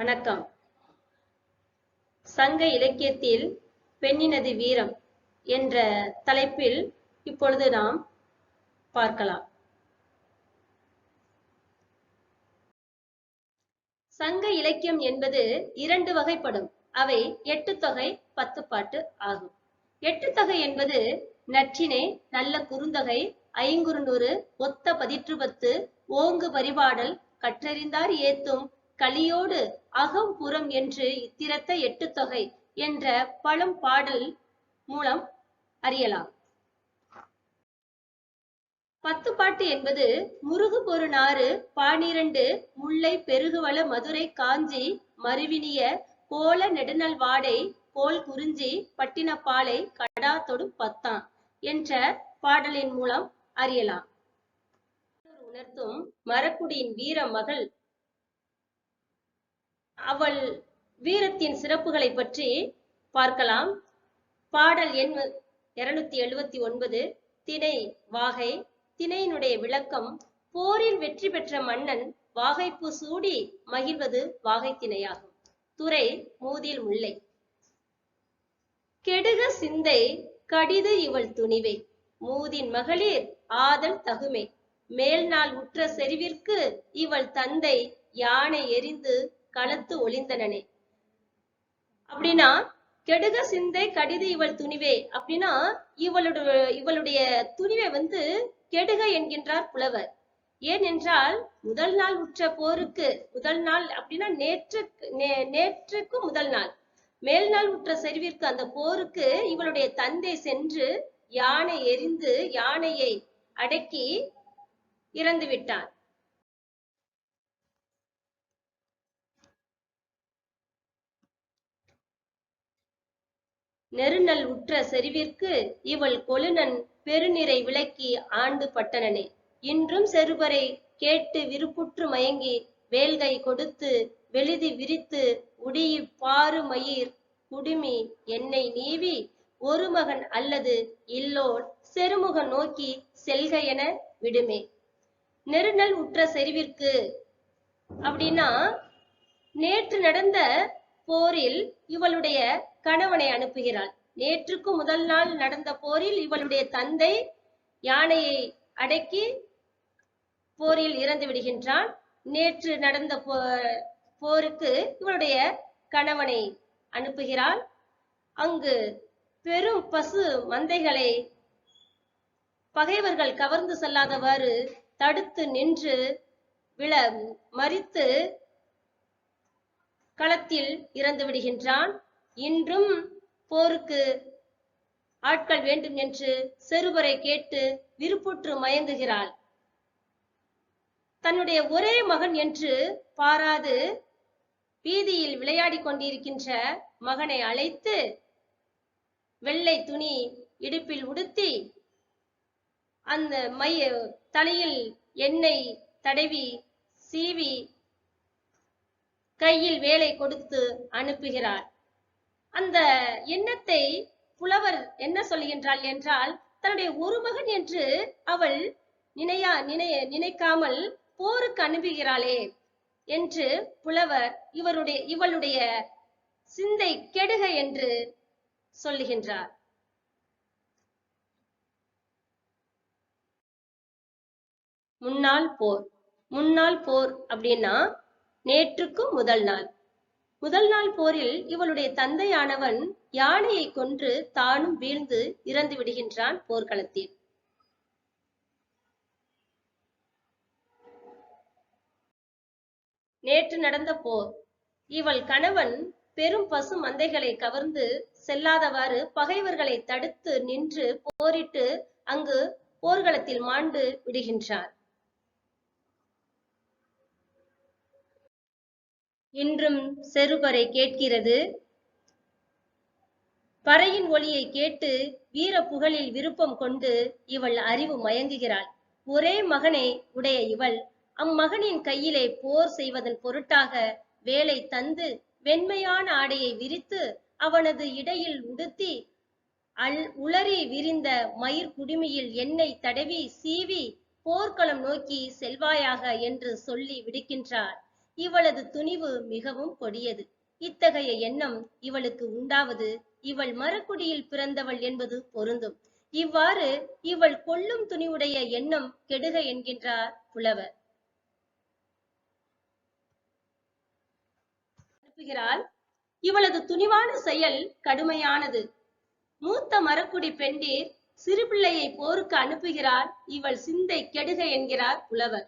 வணக்கம். சங்க இலக்கியத்தில் பெண்ணினது வீரம் என்ற தலைப்பில் இப்பொழுது நாம் பார்க்கலாம். சங்க இலக்கியம் என்பது இரண்டு வகைப்படும். அவை எட்டு தொகை பத்து பாட்டு ஆகும். எட்டு தொகை என்பது நற்றினை நல்ல குறுந்தொகை ஐங்குறுநூறு ஒத்த பதிற்றுப்பத்து ஓங்கு பரிபாடல் கற்றறிந்தார் ஏத்தும் கலியோடு அகம் புறம் என்று இத்திரத்த எட்டு தொகை என்ற பழம் பாடல் மூலம் அறியலாம். பத்து பாட்டு என்பது முருகு பொரு நாறு பானிரண்டு முல்லை பெருகுவள மதுரை காஞ்சி மருவினிய கோல நெடுநல் வாடை கோல் குறிஞ்சி பட்டினப்பாலை கடா தொடு பத்தாம் என்ற பாடலின் மூலம் அறியலாம். உணர்த்தும் மரக்குடியின் வீர மகள் அவள் வீரத்தின் சிறப்புகளை பற்றி பார்க்கலாம். பாடல் எண் இருநூத்தி எழுபத்தி ஒன்பது திணை வாகை. திணையினுடைய விளக்கம் போரில் வெற்றி பெற்ற மன்னன் வாகைப்பு சூடி மகிழ்வது வாகை திணையாகும். துறை மூதில் முல்லை. கெடுக சிந்தை கடிது இவள் துணிவை. மூதின் மகளிர் ஆதல் தகுமே. மேல் நாள் உற்ற செறிவிற்கு இவள் தந்தை யானை எரிந்து களத்து ஒளிந்தனனே. அப்படின்னா கெடுக சிந்தை கடிது இவள் துணிவே. அப்படின்னா இவளுடைய இவளுடைய துணிவை வந்து கெடுக என்கின்றார் புலவர். ஏனென்றால் முதல் நாள் உற்ற போருக்கு முதல் நாள் அப்படின்னா நேற்று நேற்றுக்கு முதல் நாள். மேல் நாள் உற்ற செறிவிற்கு அந்த போருக்கு இவளுடைய தந்தை சென்று யானை எரிந்து யானையை அடக்கி இறந்து விட்டான் நெருநல் உற்ற செறிவிற்கு இவள் கொழுநன் பெருநிறை விளக்கி ஆண்டு பட்டனனே. இன்றும் செருபரை கேட்டு விருப்புற்று மயங்கி வேல்கை கொடுத்து வெளிதி விரித்து உடியி பாரு மயிர் குடுமி என்னை நீவி ஒரு மகன் அல்லது இல்லோர் செருமுகம் நோக்கி செல்க என விடுமே. நெருநல் உற்ற செறிவிற்கு அப்படின்னா நேற்று நடந்த போரில் இவளுடைய கணவனை அனுப்புகிறாள். நேற்றுக்கு முதல் நாள் நடந்த போரில் இவளுடைய தந்தை யானையை அடக்கி போரில் இறந்து விடுகின்றான். நேற்று நடந்த போ போருக்கு இவளுடைய கணவனை அனுப்புகிறாள். அங்கு பெரும் பசு மந்தைகளை பகைவர்கள் கவர்ந்து செல்லாதவாறு தடுத்து நின்று விழ மறித்து களத்தில் இறந்து விடுகின்றான். இன்றும் போருக்கு ஆட்கள் வேண்டும் என்று செருவரை கேட்டு விருப்புற்று மயங்குகிறாள். தன்னுடைய ஒரே மகன் என்று பாராது வீதியில் விளையாடி கொண்டிருக்கின்ற மகனை அழைத்து வெள்ளை துணி இடுப்பில் உடுத்தி அந்த மைய தலையில் எண்ணெய் தடவி சீவி கையில் வேலை கொடுத்து அனுப்புகிறார். அந்த எண்ணத்தை புலவர் என்ன சொல்லுகின்றாள் என்றால் தன்னுடைய ஒரு மகன் என்று அவள் நினையா நினைய நினைக்காமல் போருக்கு அனுப்புகிறாளே என்று புலவர் இவருடைய இவளுடைய சிந்தை கெடுக என்று சொல்லுகின்றார். முன்னாள் போர். முன்னாள் போர் அப்படின்னா நேற்றுக்கும் முதல் நாள். முதல் நாள் போரில் இவளுடைய தந்தையானவன் யானையை கொன்று தானும் வீழ்ந்து இறந்து விடுகின்றான் போர்க்களத்தில். நேற்று நடந்த போர். இவள் கணவன் பெரும் பசு மந்தைகளை கவர்ந்து செல்லாதவாறு பகைவர்களை தடுத்து நின்று போரிட்டு அங்கு போர்க்களத்தில் மாண்டு விடுகின்றார். இன்றும் செருபறை கேட்கிறது. பறையின் ஒளியை கேட்டு வீர புகழில் விருப்பம் கொண்டு இவள் அறிவு மயங்குகிறாள். ஒரே மகனை உடைய இவள். அம்மகனின் கையிலே போர் செய்வதன் பொருட்டாக வேலை தந்து வெண்மையான ஆடையை விரித்து அவனது இடையில் உடுத்தி அல் உளறி விரிந்த மயிர் குடுமியில் எண்ணெய் தடவி சீவி போர்க்களம் நோக்கி செல்வாயாக என்று சொல்லி விடுக்கின்றார். இவளது துணிவு மிகவும் கொடியது. இத்தகைய எண்ணம் இவளுக்கு உண்டாவது இவள் மரக்குடியில் பிறந்தவள் என்பது பொருந்தும். இவ்வாறு இவள் கொல்லும் துணிவுடைய எண்ணம் கெடுக என்கின்றார் புலவர். அனுப்புகிறாள். இவளது துணிவான செயல் கடுமையானது. மூத்த மரக்குடி பெண்டீர் சிறு பிள்ளையை போருக்கு அனுப்புகிறாள் இவள் சிந்தை கெடுக என்கிறார் புலவர்.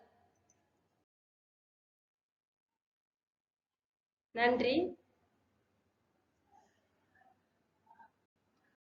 நன்றி.